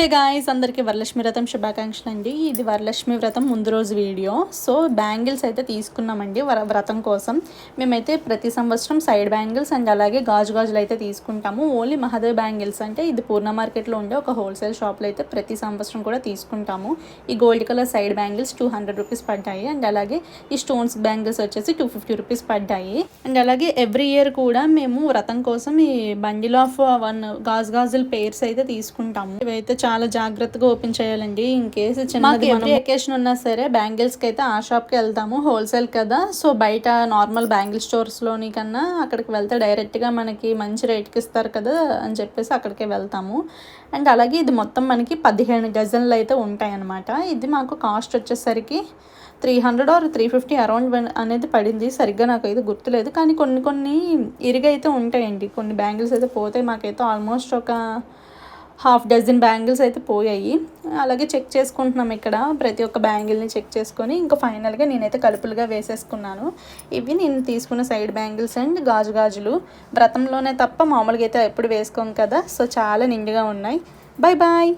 Hey guys అందరికీ వరలక్ష్మి వ్రతం శుభాకాంక్షలు అండి ఇది వరలక్ష్మి వ్రతం ముందు రోజు వీడియో. సో బ్యాంగిల్స్ అయితే తీసుకున్నామండి వర వ్రతం కోసం. మేమైతే ప్రతి సంవత్సరం సైడ్ బ్యాంగిల్స్ అండ్ అలాగే గాజు గాజులు అయితే తీసుకుంటాము. ఓన్లీ మహాదేవ్ బ్యాంగిల్స్ అంటే ఇది పూర్ణ మార్కెట్లో ఉండే ఒక హోల్సేల్ షాప్లో అయితే ప్రతి సంవత్సరం కూడా తీసుకుంటాము. ఈ gold colour side bangles two hundred rupees పడ్డాయి అండ్ అలాగే ఈ స్టోన్స్ బ్యాంగిల్స్ వచ్చేసి టూ ఫిఫ్టీ రూపీస్ పడ్డాయి. అండ్ అలాగే ఎవ్రీ ఇయర్ కూడా మేము వ్రతం కోసం ఈ బండిల్ ఆఫ్ వన్ గాజు గాజుల పేర్స్ అయితే తీసుకుంటాము. ఇవైతే చాలా జాగ్రత్తగా ఓపెన్ చేయాలండి. ఇన్ కేసు చిన్నది ఎవ్రీ అకేషన్ ఉన్నా సరే బ్యాంగిల్స్కి అయితే ఆ షాప్కి వెళ్తాము హోల్సేల్ కదా. సో బయట నార్మల్ బ్యాంగిల్ స్టోర్స్లోని కన్నా అక్కడికి వెళ్తే డైరెక్ట్గా మనకి మంచి రేట్కి ఇస్తారు కదా అని చెప్పేసి అక్కడికే వెళ్తాము. అండ్ అలాగే ఇది మొత్తం మనకి పదిహేను డజన్లు అయితే ఉంటాయి అన్నమాట ఇది మాకు కాస్ట్ వచ్చేసరికి three hundred or three fifty around అనేది పడింది. సరిగ్గా నాకైతే గుర్తులేదు. కానీ కొన్ని కొన్ని ఇరుగైతే ఉంటాయండి. కొన్ని బ్యాంగిల్స్ అయితే పోతాయి. మాకైతే ఆల్మోస్ట్ ఒక హాఫ్ డజన్ బ్యాంగిల్స్ అయితే పోయాయి. అలాగే చెక్ చేసుకుంటున్నాం ఇక్కడ. ప్రతి ఒక్క బ్యాంగిల్ని చెక్ చేసుకొని ఇంకా ఫైనల్గా నేనైతే కలుపులుగా వేసేసుకున్నాను. ఇవి నేను తీసుకున్న సైడ్ బ్యాంగిల్స్ అండ్ గాజు గాజులు. వ్రతంలోనే తప్ప మామూలుగా అయితే ఎప్పుడు వేసుకోం కదా. సో చాలా నిండుగా ఉన్నాయి. Bye bye